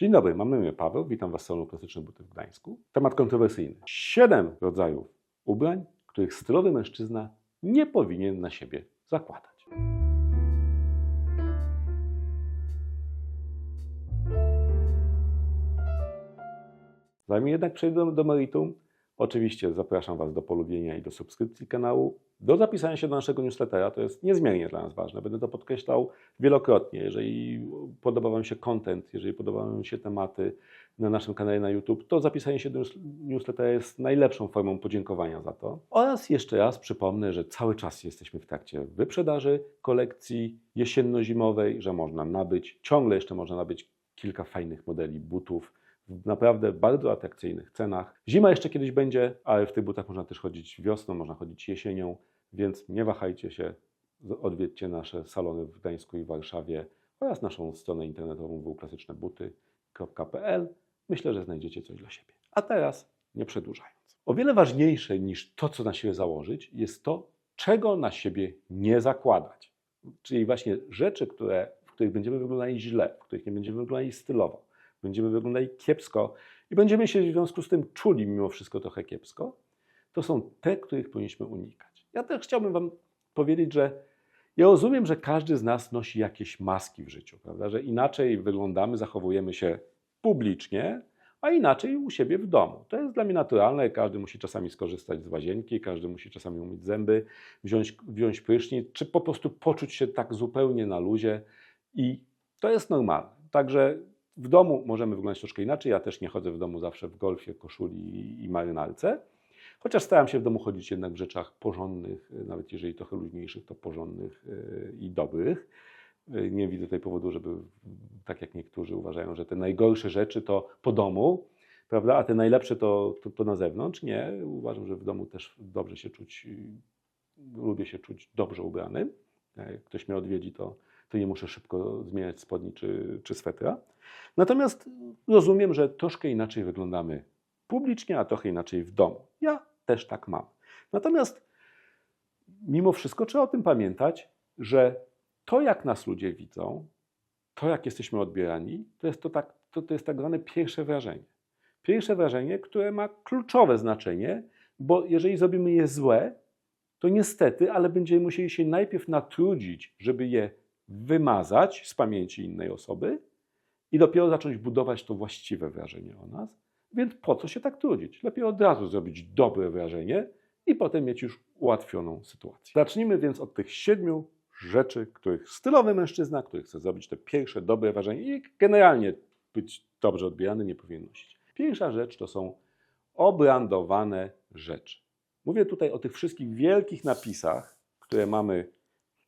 Dzień dobry, mam na imię Paweł, witam Was w salonu Klasyczne Buty w Gdańsku. Temat kontrowersyjny. Siedem rodzajów ubrań, których stylowy mężczyzna nie powinien na siebie zakładać. Zanim jednak przejdę do meritum, oczywiście zapraszam Was do polubienia i do subskrypcji kanału, do zapisania się do naszego newslettera, to jest niezmiernie dla nas ważne. Będę to podkreślał wielokrotnie. Jeżeli podoba Wam się content, jeżeli podobają Wam się tematy na naszym kanale na YouTube, to zapisanie się do newslettera jest najlepszą formą podziękowania za to. Oraz jeszcze raz przypomnę, że cały czas jesteśmy w trakcie wyprzedaży kolekcji jesienno-zimowej, że można nabyć, ciągle jeszcze można nabyć kilka fajnych modeli butów w naprawdę bardzo atrakcyjnych cenach. Zima jeszcze kiedyś będzie, ale w tych butach można też chodzić wiosną, można chodzić jesienią, więc nie wahajcie się, odwiedźcie nasze salony w Gdańsku i Warszawie oraz naszą stronę internetową www.klasycznebuty.pl. Myślę, że znajdziecie coś dla siebie. A teraz, nie przedłużając. O wiele ważniejsze niż to, co na siebie założyć, jest to, czego na siebie nie zakładać. Czyli właśnie rzeczy, które, w których będziemy wyglądali źle, w których nie będziemy wyglądali stylowo, będziemy wyglądali kiepsko i będziemy się w związku z tym czuli mimo wszystko trochę kiepsko, to są te, których powinniśmy unikać. Ja też chciałbym Wam powiedzieć, że ja rozumiem, że każdy z nas nosi jakieś maski w życiu, prawda? że inaczej wyglądamy, zachowujemy się publicznie, a inaczej u siebie w domu. To jest dla mnie naturalne. Każdy musi czasami skorzystać z łazienki, każdy musi czasami umyć zęby, wziąć, wziąć prysznic, czy po prostu poczuć się tak zupełnie na luzie i to jest normalne. Także w domu możemy wyglądać troszkę inaczej. Ja też nie chodzę w domu zawsze w golfie, koszuli i marynarce. Chociaż staram się w domu chodzić jednak w rzeczach porządnych, nawet jeżeli trochę luźniejszych, to porządnych e, i dobrych. E, Nie widzę tutaj powodu, żeby, tak jak niektórzy uważają, że te najgorsze rzeczy to po domu, prawda, a te najlepsze to, to, to na zewnątrz. Nie, uważam, że w domu też dobrze się czuć, lubię się czuć dobrze ubranym. Jak ktoś mnie odwiedzi, to, to nie muszę szybko zmieniać spodni czy, czy swetra. Natomiast rozumiem, że troszkę inaczej wyglądamy publicznie, a trochę inaczej w domu. Ja też tak mam. Natomiast mimo wszystko trzeba o tym pamiętać, że to, jak nas ludzie widzą, to, jak jesteśmy odbierani, to jest, to tak, to, to jest tak zwane pierwsze wrażenie. Pierwsze wrażenie, które ma kluczowe znaczenie, bo jeżeli zrobimy je złe, to niestety, ale będziemy musieli się najpierw natrudzić, żeby je wymazać z pamięci innej osoby i dopiero zacząć budować to właściwe wrażenie o nas. Więc po co się tak trudzić? Lepiej od razu zrobić dobre wrażenie i potem mieć już ułatwioną sytuację. Zacznijmy więc od tych siedmiu rzeczy, których stylowy mężczyzna, który chce zrobić te pierwsze dobre wrażenie i generalnie być dobrze odbierany, nie powinien nosić. Pierwsza rzecz to są obrandowane rzeczy. Mówię tutaj o tych wszystkich wielkich napisach, które mamy.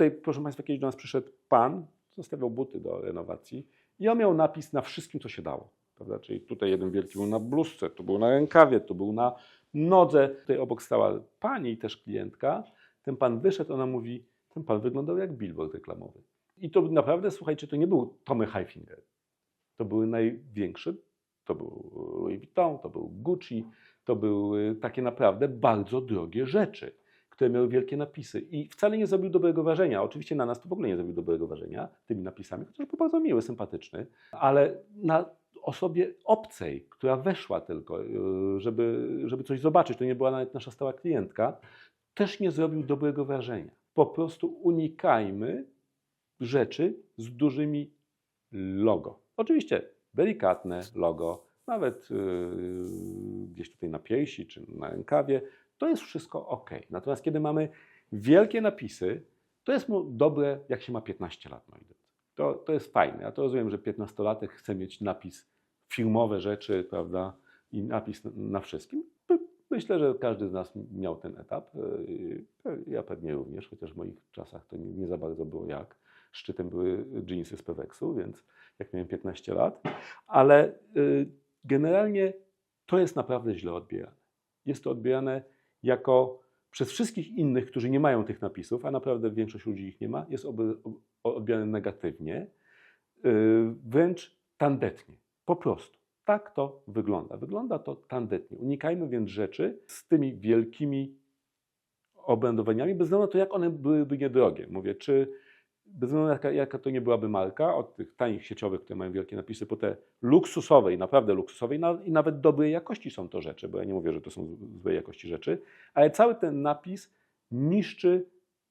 Tutaj, proszę Państwa, kiedyś do nas przyszedł pan, zostawiał buty do renowacji i on miał napis na wszystkim, co się dało. Prawda? Czyli tutaj jeden wielki był na bluzce, tu był na rękawie, tu był na nodze. Tutaj obok stała pani, też klientka. Ten pan wyszedł, ona mówi, ten pan wyglądał jak billboard reklamowy. I to naprawdę, słuchajcie, to nie był Tommy Hilfiger. To były największe, to był Louis Vuitton, to był Gucci, to były takie naprawdę bardzo drogie rzeczy, które miały wielkie napisy. I wcale nie zrobił dobrego wrażenia. Oczywiście na nas to w ogóle nie zrobił dobrego wrażenia tymi napisami, chociaż był bardzo miły, sympatyczny, ale na osobie obcej, która weszła tylko, yy, żeby, żeby coś zobaczyć, to nie była nawet nasza stała klientka, też nie zrobił dobrego wrażenia. Po prostu unikajmy rzeczy z dużymi logo. Oczywiście delikatne logo, nawet yy, gdzieś tutaj na piersi czy na rękawie, to jest wszystko ok. Natomiast kiedy mamy wielkie napisy, to jest mu dobre, jak się ma 15 lat, moi drodzy. To, to jest fajne. Ja to rozumiem, że 15-latek chce mieć napis filmowe rzeczy, prawda, i napis na, wszystkim. Myślę, że każdy z nas miał ten etap. Yy, Ja pewnie również, chociaż w moich czasach to nie, za bardzo było jak. Szczytem były jeansy z Peweksu, więc jak miałem 15 lat. Ale yy, generalnie to jest naprawdę źle odbierane. Jest to odbierane jako przez wszystkich innych, którzy nie mają tych napisów, a naprawdę większość ludzi ich nie ma, jest odbierane negatywnie, yy, wręcz tandetnie. Po prostu. Tak to wygląda. Wygląda to tandetnie. Unikajmy więc rzeczy z tymi wielkimi obrędowaniami, bez względu na to, jak one byłyby niedrogie. Mówię, czy bez względu na jaka, jaka to nie byłaby marka, od tych tanich sieciowych, które mają wielkie napisy, po te luksusowe i naprawdę luksusowe i, na, i nawet dobrej jakości są to rzeczy, bo ja nie mówię, że to są złej jakości rzeczy, ale cały ten napis niszczy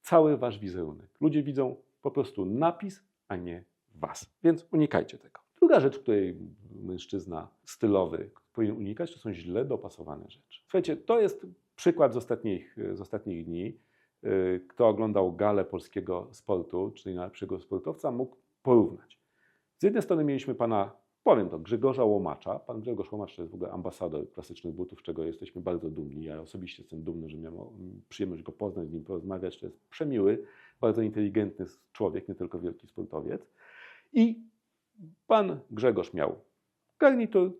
cały wasz wizerunek. Ludzie widzą po prostu napis, a nie was. Więc unikajcie tego. Druga rzecz, której mężczyzna stylowy powinien unikać, to są źle dopasowane rzeczy. Słuchajcie, to jest przykład z ostatnich, z ostatnich dni. Y, kto oglądał galę polskiego sportu, czyli najlepszego sportowca, mógł porównać. Z jednej strony mieliśmy pana, powiem to, Grzegorza Łomacza. Pan Grzegorz Łomacz to jest w ogóle ambasador klasycznych butów, z czego jesteśmy bardzo dumni. Ja osobiście jestem dumny, że miałem przyjemność go poznać, z nim porozmawiać. To jest przemiły, bardzo inteligentny człowiek, nie tylko wielki sportowiec. I pan Grzegorz miał garnitur,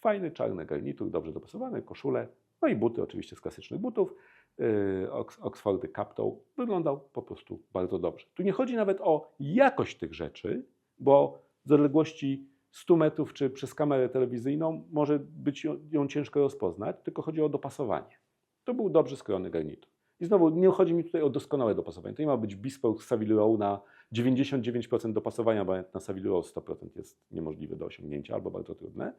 fajny czarny garnitur, dobrze dopasowany, koszulę, no i buty oczywiście z klasycznych butów. Y, Oxfordy Captol wyglądał po prostu bardzo dobrze. Tu nie chodzi nawet o jakość tych rzeczy, bo z odległości 100 metrów czy przez kamerę telewizyjną może być ją ciężko rozpoznać, tylko chodzi o dopasowanie. To był dobrze skrojony garnitur. I znowu nie chodzi mi tutaj o doskonałe dopasowanie. To nie ma być bespoke Savile Row na 99% dopasowania, bo na Savile Row 100% jest niemożliwe do osiągnięcia albo bardzo trudne.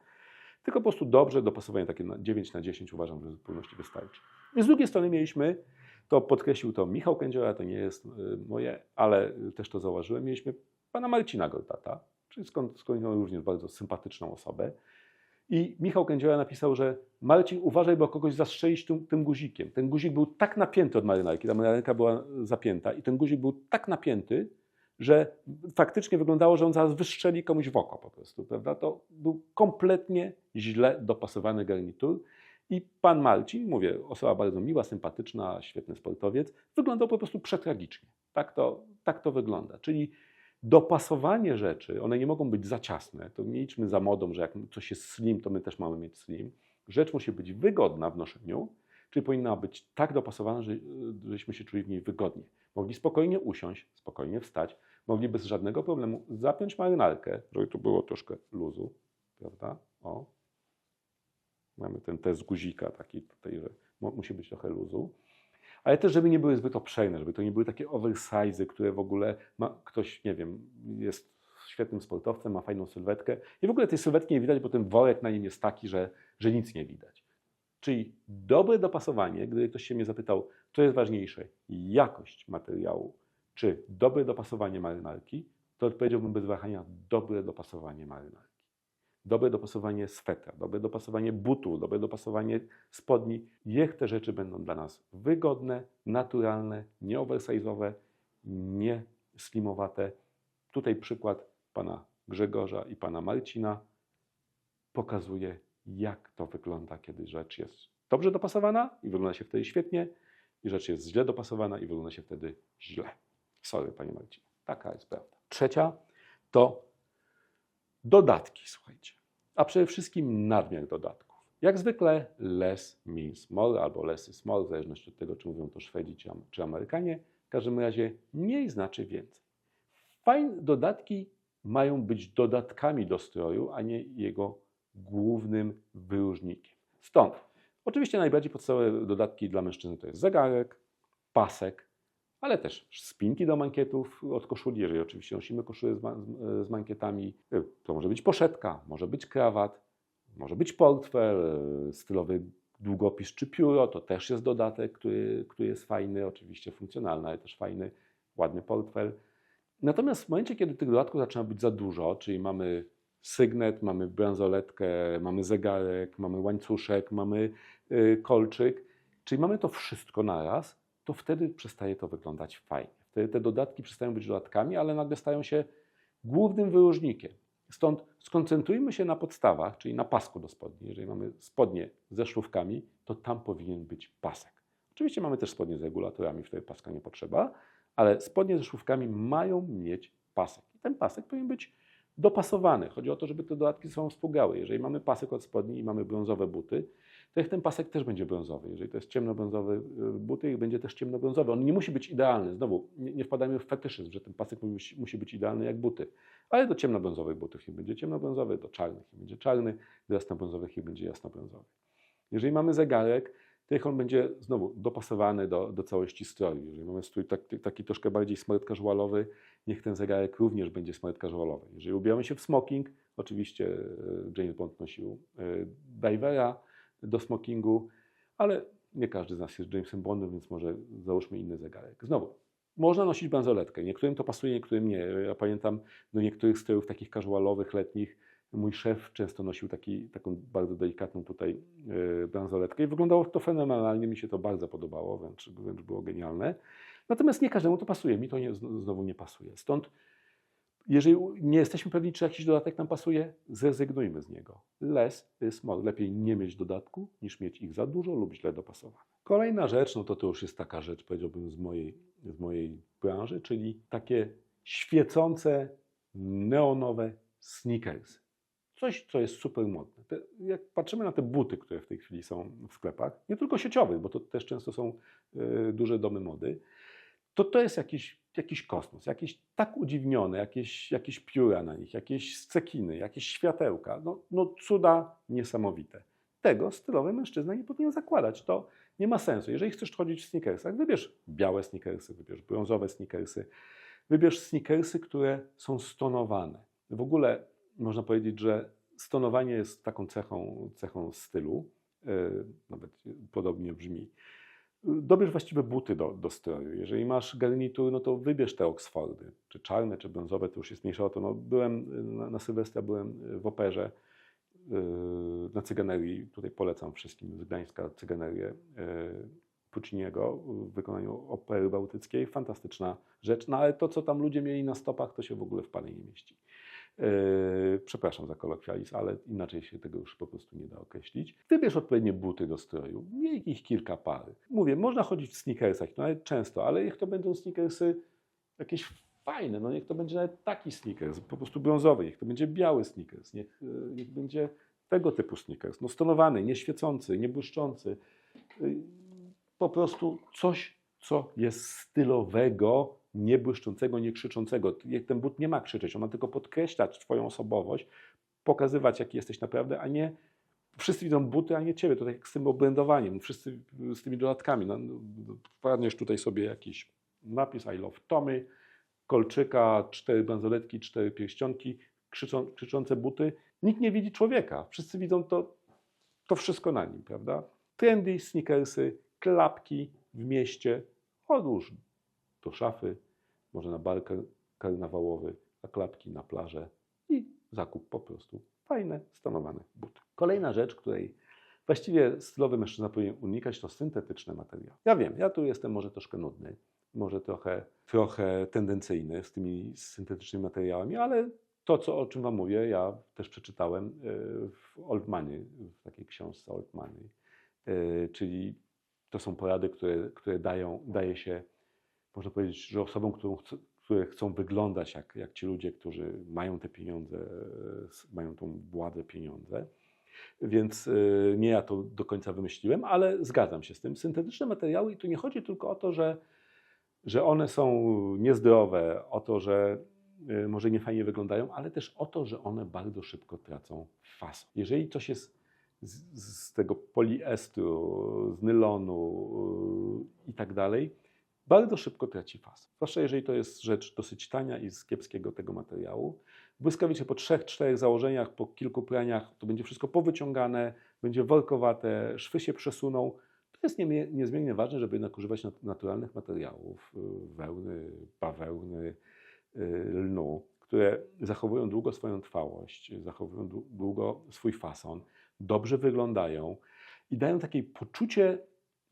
Tylko po prostu dobrze dopasowanie takie na 9 na 10 uważam, że w zupełności wystarczy. I z drugiej strony mieliśmy, to podkreślił to Michał Kędziora, to nie jest y, moje, ale też to zauważyłem, mieliśmy pana Marcina Gortata, czyli skąd, skąd również bardzo sympatyczną osobę. I Michał Kędziora napisał, że Marcin, uważaj, bo kogoś zastrzelić tym, tym guzikiem. Ten guzik był tak napięty od marynarki, ta marynarka była zapięta i ten guzik był tak napięty, że faktycznie wyglądało, że on zaraz wystrzeli komuś w oko po prostu, prawda? To był kompletnie źle dopasowany garnitur i pan Marcin, mówię, osoba bardzo miła, sympatyczna, świetny sportowiec, wyglądał po prostu przetragicznie. Tak to, tak to wygląda. Czyli dopasowanie rzeczy, one nie mogą być za ciasne. To nie idźmy za modą, że jak coś jest slim, to my też mamy mieć slim. Rzecz musi być wygodna w noszeniu, czyli powinna być tak dopasowana, że, żebyśmy się czuli w niej wygodnie. Mogli spokojnie usiąść, spokojnie wstać, mogli bez żadnego problemu zapiąć marynarkę, żeby tu było troszkę luzu, prawda? O. Mamy ten test guzika taki tutaj, że musi być trochę luzu. Ale też, żeby nie były zbyt obszerne, żeby to nie były takie oversize, które w ogóle ma ktoś, nie wiem, jest świetnym sportowcem, ma fajną sylwetkę i w ogóle tej sylwetki nie widać, bo ten worek na nim jest taki, że, że nic nie widać. Czyli dobre dopasowanie, gdy ktoś się mnie zapytał, co jest ważniejsze, jakość materiału czy dobre dopasowanie marynarki, to odpowiedziałbym bez wahania dobre dopasowanie marynarki. Dobre dopasowanie swetra, dobre dopasowanie butu, dobre dopasowanie spodni. Niech te rzeczy będą dla nas wygodne, naturalne, nie oversize'owe, nie slimowate. Tutaj przykład pana Grzegorza i pana Marcina pokazuje, jak to wygląda, kiedy rzecz jest dobrze dopasowana i wygląda się wtedy świetnie, i rzecz jest źle dopasowana i wygląda się wtedy źle. Sorry, panie Marcinie. Taka jest prawda. Trzecia to dodatki, słuchajcie. A przede wszystkim nadmiar dodatków. Jak zwykle less means more albo less is more, w zależności od tego, czy mówią to Szwedzi czy, czy Amerykanie. W każdym razie mniej znaczy więcej. Fajne dodatki mają być dodatkami do stroju, a nie jego głównym wyróżnikiem. Stąd oczywiście najbardziej podstawowe dodatki dla mężczyzny to jest zegarek, pasek, ale też spinki do mankietów od koszuli, jeżeli oczywiście nosimy koszulę z, z mankietami. To może być poszetka, może być krawat, może być portfel, stylowy długopis czy pióro, to też jest dodatek, który, który jest fajny, oczywiście funkcjonalny, ale też fajny, ładny portfel. Natomiast w momencie, kiedy tych dodatków zaczyna być za dużo, czyli mamy sygnet, mamy bransoletkę, mamy zegarek, mamy łańcuszek, mamy y, kolczyk, czyli mamy to wszystko naraz, to wtedy przestaje to wyglądać fajnie. Wtedy te dodatki przestają być dodatkami, ale nagle stają się głównym wyróżnikiem. Stąd skoncentrujmy się na podstawach, czyli na pasku do spodni. Jeżeli mamy spodnie ze szlówkami, to tam powinien być pasek. Oczywiście mamy też spodnie z regulatorami, wtedy paska nie potrzeba, ale spodnie ze szlówkami mają mieć pasek. I ten pasek powinien być dopasowany. Chodzi o to, żeby te dodatki są współgrały. Jeżeli mamy pasek od spodni i mamy brązowe buty, to jak ten pasek też będzie brązowy. Jeżeli to jest ciemnobrązowy y, buty, będzie też ciemnobrązowy. On nie musi być idealny. Znowu, nie, nie wpadajmy w fetyszyzm, że ten pasek musi, musi być idealny jak buty. Ale do ciemnobrązowych butów ich będzie ciemnobrązowy, do czarnych ich będzie czarny, do jasnobrązowych ich będzie jasnobrązowy. Jeżeli mamy zegarek, niech on będzie znowu dopasowany do, do całości stroju. Jeżeli mamy strój tak, taki troszkę bardziej smart niech ten zegarek również będzie smart. Jeżeli ubieramy się w smoking, oczywiście e, James Bond nosił e, divera do smokingu, ale nie każdy z nas jest Jamesem Bondem, więc może załóżmy inny zegarek. Znowu, można nosić bransoletkę. Niektórym to pasuje, niektórym nie. Ja pamiętam do niektórych strojów takich casualowych, letnich, mój szef często nosił taki, taką bardzo delikatną tutaj yy, bransoletkę i wyglądało to fenomenalnie, mi się to bardzo podobało, wręcz, wręcz było genialne. Natomiast nie każdemu to pasuje, mi to nie, znowu nie pasuje. Stąd jeżeli nie jesteśmy pewni, czy jakiś dodatek nam pasuje, zrezygnujmy z niego. Less is more. Lepiej nie mieć dodatku, niż mieć ich za dużo lub źle dopasowane. Kolejna rzecz, no to to już jest taka rzecz, powiedziałbym, z mojej, z mojej branży, czyli takie świecące, neonowe sneakersy. Coś, co jest super modne. Jak patrzymy na te buty, które w tej chwili są w sklepach, nie tylko sieciowych, bo to też często są y, duże domy mody, to to jest jakiś, jakiś kosmos, jakieś tak udziwnione, jakieś, jakieś pióra na nich, jakieś scekiny, jakieś światełka. No, no cuda niesamowite. Tego stylowy mężczyzna nie powinien zakładać. To nie ma sensu. Jeżeli chcesz chodzić w sneakersach, wybierz białe sneakersy, wybierz brązowe sneakersy, wybierz sneakersy, które są stonowane. W ogóle można powiedzieć, że stonowanie jest taką cechą, cechą stylu, yy, nawet podobnie brzmi. Dobierz właściwe buty do, do stroju. Jeżeli masz garnitur, no to wybierz te Oxfordy, czy czarne, czy brązowe, to już jest mniejsza o to. No, byłem na, na Sylwestra, byłem w operze yy, na cyganerii, tutaj polecam wszystkim z Gdańska cyganerię yy, Pucciniego w wykonaniu opery bałtyckiej. Fantastyczna rzecz, no ale to, co tam ludzie mieli na stopach, to się w ogóle w pale nie mieści. Yy, przepraszam za kolokwializm, ale inaczej się tego już po prostu nie da określić. Wybierz odpowiednie buty do stroju, miej ich kilka par. Mówię, można chodzić w sneakersach, no ale często, ale niech to będą sneakersy jakieś fajne, no niech to będzie nawet taki sneakers, po prostu brązowy, niech to będzie biały sneakers, niech, yy, niech będzie tego typu sneakers, no stonowany, nieświecący, niebłyszczący, yy, po prostu coś, co jest stylowego, nie błyszczącego, nie krzyczącego. Ten but nie ma krzyczeć, on ma tylko podkreślać Twoją osobowość, pokazywać, jaki jesteś naprawdę, a nie wszyscy widzą buty, a nie Ciebie. To tak jak z tym oblendowaniem, wszyscy z tymi dodatkami. No, wpadniesz no, tutaj sobie jakiś napis I love Tommy, kolczyka, cztery bransoletki, cztery pierścionki, krzyczą, krzyczące buty. Nikt nie widzi człowieka. Wszyscy widzą to, to wszystko na nim, prawda? Trendy, sneakersy, klapki w mieście, odłóż do szafy, może na bar karnawałowy, a klapki na plażę i zakup po prostu fajne, stanowane buty. Kolejna rzecz, której właściwie stylowy mężczyzna powinien unikać, to syntetyczne materiały. Ja wiem, ja tu jestem może troszkę nudny, może trochę, trochę tendencyjny z tymi syntetycznymi materiałami, ale to, co, o czym Wam mówię, ja też przeczytałem e, w Old Money, w takiej książce Old Money, e, czyli to są porady, które, które dają, daje się można powiedzieć, że osobom, którą chce, które chcą wyglądać jak, jak ci ludzie, którzy mają te pieniądze, mają tą władzę, pieniądze. Więc y, nie ja to do końca wymyśliłem, ale zgadzam się z tym. Syntetyczne materiały i tu nie chodzi tylko o to, że, że one są niezdrowe, o to, że y, może nie fajnie wyglądają, ale też o to, że one bardzo szybko tracą fason. Jeżeli coś jest z, z tego poliestru, z nylonu y, i tak dalej, bardzo szybko traci faz. Zwłaszcza jeżeli to jest rzecz dosyć tania i z kiepskiego tego materiału. Błyskawicznie po trzech, czterech założeniach, po kilku praniach to będzie wszystko powyciągane, będzie workowate, szwy się przesuną. To jest niezmiernie ważne, żeby jednak używać naturalnych materiałów, y, wełny, bawełny, y, lnu, które zachowują długo swoją trwałość, zachowują długo swój fason, dobrze wyglądają i dają takie poczucie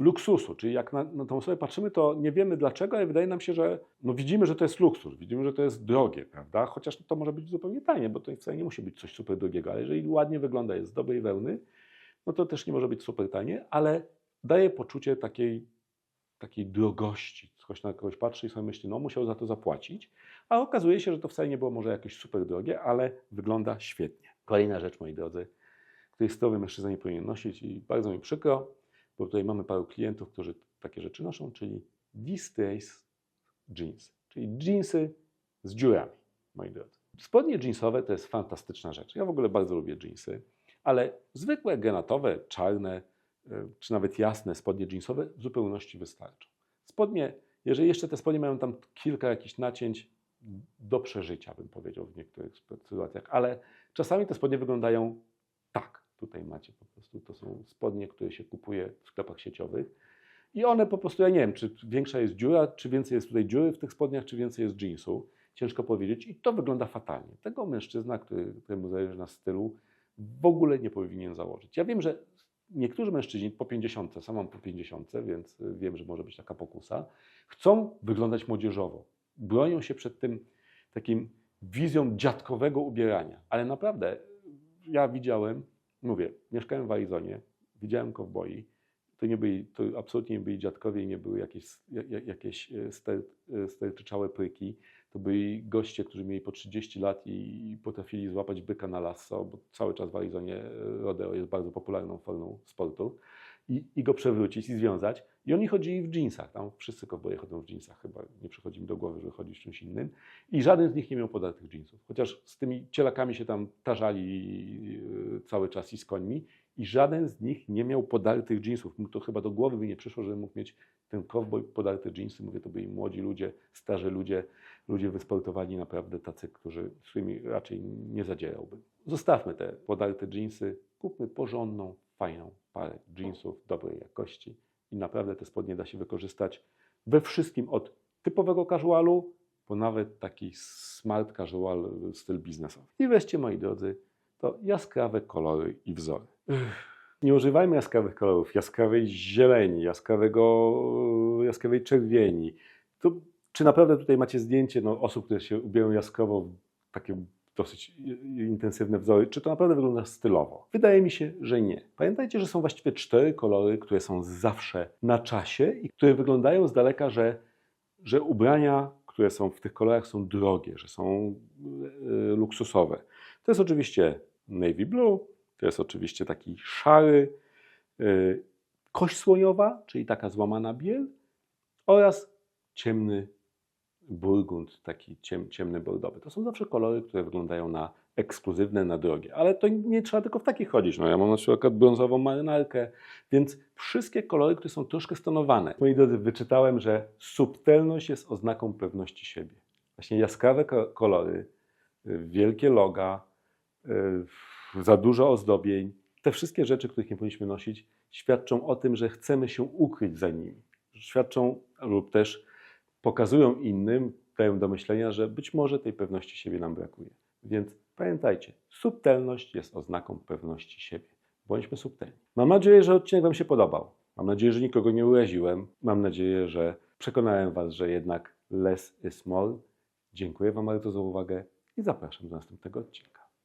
luksusu, czyli jak na, na tą osobę patrzymy, to nie wiemy dlaczego, ale wydaje nam się, że no widzimy, że to jest luksus, widzimy, że to jest drogie, prawda? Chociaż to może być zupełnie tanie, bo to wcale nie musi być coś super drogiego, ale jeżeli ładnie wygląda, jest z dobrej wełny, no to też nie może być super tanie, ale daje poczucie takiej, takiej drogości. Ktoś na kogoś patrzy i sobie myśli, no musiał za to zapłacić, a okazuje się, że to wcale nie było może jakieś super drogie, ale wygląda świetnie. Kolejna rzecz, moi drodzy, której zdrowy mężczyzna nie powinien nosić i bardzo mi przykro, bo tutaj mamy paru klientów, którzy takie rzeczy noszą, czyli distress jeans, czyli jeansy z dziurami, moi drodzy. Spodnie jeansowe to jest fantastyczna rzecz. Ja w ogóle bardzo lubię jeansy, ale zwykłe granatowe, czarne, e, czy nawet jasne spodnie jeansowe w zupełności wystarczą. Spodnie, jeżeli jeszcze te spodnie mają tam kilka jakichś nacięć, do przeżycia bym powiedział w niektórych sytuacjach, ale czasami te spodnie wyglądają tak. Tutaj macie po prostu, to są spodnie, które się kupuje w sklepach sieciowych i one po prostu, ja nie wiem, czy większa jest dziura, czy więcej jest tutaj dziury w tych spodniach, czy więcej jest jeansu. Ciężko powiedzieć i to wygląda fatalnie. Tego mężczyzna, który, któremu zależy na stylu, w ogóle nie powinien założyć. Ja wiem, że niektórzy mężczyźni po 50, sam mam po 50, więc wiem, że może być taka pokusa, chcą wyglądać młodzieżowo. Bronią się przed tym takim wizją dziadkowego ubierania. Ale naprawdę ja widziałem, mówię, mieszkałem w Arizonie, widziałem kowboi, to, nie byli, to absolutnie nie byli dziadkowie nie były jakieś, jak- jakieś e, ster, e, pryki. To byli goście, którzy mieli po 30 lat i, i potrafili złapać byka na lasso, bo cały czas w Arizonie e, rodeo jest bardzo popularną formą sportu. I, I go przewrócić i związać. I oni chodzili w jeansach. Tam wszyscy kowboje chodzą w jeansach. Chyba nie przychodzi mi do głowy, że chodzi z czymś innym. I żaden z nich nie miał podartych jeansów. Chociaż z tymi cielakami się tam tarzali e, cały czas i z końmi. I żaden z nich nie miał podartych jeansów. Mu to chyba do głowy by nie przyszło, żeby mógł mieć ten cowboy podarte jeansy. Mówię, to byli młodzi ludzie, starzy ludzie, ludzie wysportowani naprawdę tacy, którzy, z którymi raczej nie zadzierałbym. Zostawmy te podarte jeansy, kupmy porządną, fajną jeansów dobrej jakości i naprawdę te spodnie da się wykorzystać we wszystkim od typowego casualu po nawet taki smart casual styl biznesowy. I wreszcie, moi drodzy, to jaskrawe kolory i wzory. Nie używajmy jaskrawych kolorów, jaskrawej zieleni, jaskrawego, jaskrawej czerwieni. To, czy naprawdę tutaj macie zdjęcie no, osób, które się ubiorą jaskrawo w takie dosyć intensywne wzory? Czy to naprawdę wygląda stylowo? Wydaje mi się, że nie. Pamiętajcie, że są właściwie cztery kolory, które są zawsze na czasie i które wyglądają z daleka, że, że ubrania, które są w tych kolorach są drogie, że są e, luksusowe. To jest oczywiście navy blue, to jest oczywiście taki szary, kość słoniowa, czyli taka złamana biel oraz ciemny burgund, taki ciem, ciemny bordowy. To są zawsze kolory, które wyglądają na ekskluzywne, na drogie. Ale to nie trzeba tylko w takich chodzić. No, ja mam na przykład brązową marynarkę, więc wszystkie kolory, które są troszkę stonowane. Moi drodzy, wyczytałem, że subtelność jest oznaką pewności siebie. Właśnie jaskrawe ko- kolory, wielkie loga, y, za dużo ozdobień, te wszystkie rzeczy, których nie powinniśmy nosić, świadczą o tym, że chcemy się ukryć za nimi. Świadczą lub też pokazują innym, dają do myślenia, że być może tej pewności siebie nam brakuje. Więc pamiętajcie, subtelność jest oznaką pewności siebie. Bądźmy subtelni. Mam nadzieję, że odcinek Wam się podobał. Mam nadzieję, że nikogo nie uraziłem. Mam nadzieję, że przekonałem Was, że jednak less is more. Dziękuję Wam bardzo za uwagę i zapraszam do następnego odcinka.